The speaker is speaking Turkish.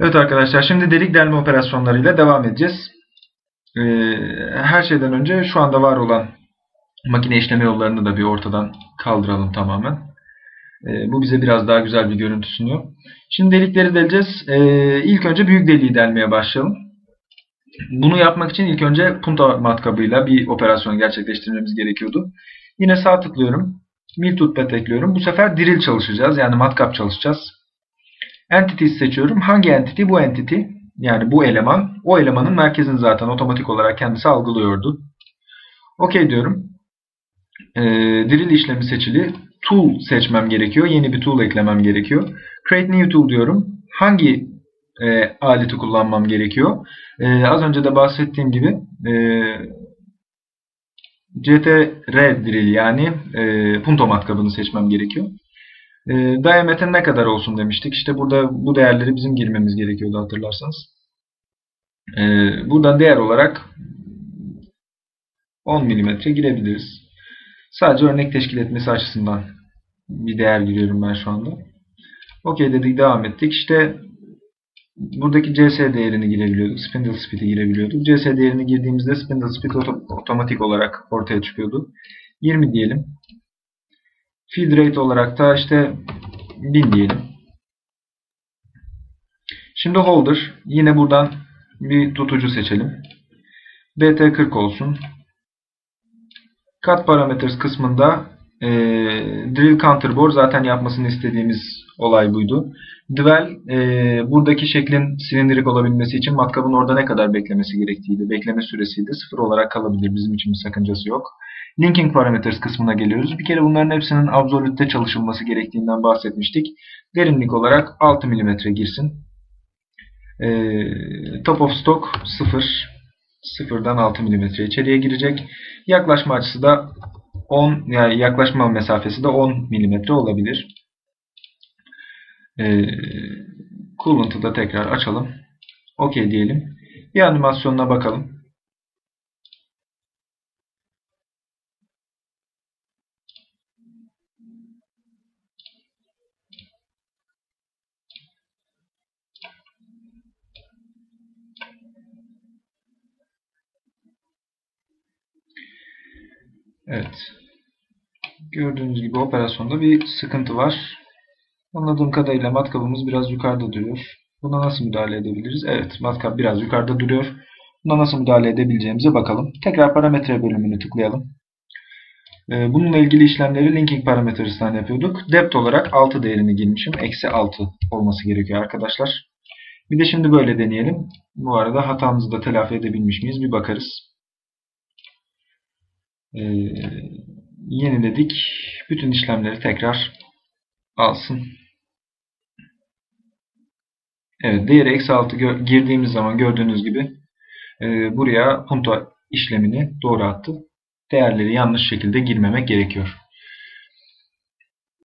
Evet arkadaşlar şimdi delik delme operasyonlarıyla devam edeceğiz. Ee, her şeyden önce şu anda var olan makine işleme yollarını da bir ortadan kaldıralım tamamen. Ee, bu bize biraz daha güzel bir görüntü sunuyor. Şimdi delikleri deleceğiz. Ee, ilk önce büyük deliği delmeye başlayalım. Bunu yapmak için ilk önce punta matkabıyla bir operasyon gerçekleştirmemiz gerekiyordu. Yine sağ tıklıyorum. Mill Toolpad ekliyorum. Bu sefer drill çalışacağız. Yani matkap çalışacağız. Entity seçiyorum. Hangi entity? Bu entity. Yani bu eleman. O elemanın merkezini zaten otomatik olarak kendisi algılıyordu. OK diyorum. E, drill işlemi seçili. Tool seçmem gerekiyor. Yeni bir tool eklemem gerekiyor. Create new tool diyorum. Hangi e, aleti kullanmam gerekiyor? E, az önce de bahsettiğim gibi e, CTR drill yani e, punto matkabını seçmem gerekiyor. E, diameter ne kadar olsun demiştik. İşte burada bu değerleri bizim girmemiz gerekiyordu hatırlarsanız. E, buradan değer olarak 10 mm girebiliriz. Sadece örnek teşkil etmesi açısından bir değer giriyorum ben şu anda. OK dedik devam ettik. İşte buradaki CS değerini girebiliyorduk. Spindle speed'i girebiliyorduk. CS değerini girdiğimizde spindle speed otomatik olarak ortaya çıkıyordu. 20 diyelim. Feed rate olarak da işte 1000 diyelim. Şimdi holder. Yine buradan bir tutucu seçelim. BT40 olsun. Cut parameters kısmında e, drill counterbore zaten yapmasını istediğimiz olay buydu. Dwell e, buradaki şeklin silindirik olabilmesi için matkabın orada ne kadar beklemesi gerektiğiydi. Bekleme süresiydi. Sıfır olarak kalabilir. Bizim için bir sakıncası yok. Linking parameters kısmına geliyoruz. Bir kere bunların hepsinin absolute'te çalışılması gerektiğinden bahsetmiştik. Derinlik olarak 6 mm girsin. E, top of stock 0. 0'dan 6 mm içeriye girecek. Yaklaşma açısı da 10 yani yaklaşma mesafesi de 10 mm olabilir. Ee, Coolant'ı da tekrar açalım. OK diyelim. Bir animasyonuna bakalım. Evet. Gördüğünüz gibi operasyonda bir sıkıntı var. Anladığım kadarıyla matkabımız biraz yukarıda duruyor. Buna nasıl müdahale edebiliriz? Evet, matkap biraz yukarıda duruyor. Buna nasıl müdahale edebileceğimize bakalım. Tekrar parametre bölümünü tıklayalım. Bununla ilgili işlemleri linking parametres'ten yapıyorduk. Depth olarak 6 değerini girmişim. Eksi 6 olması gerekiyor arkadaşlar. Bir de şimdi böyle deneyelim. Bu arada hatamızı da telafi edebilmiş miyiz? Bir bakarız. Ee, yeniledik. Bütün işlemleri tekrar alsın. Evet, değeri eksi 6 girdiğimiz zaman gördüğünüz gibi e, buraya punto işlemini doğru attı. Değerleri yanlış şekilde girmemek gerekiyor.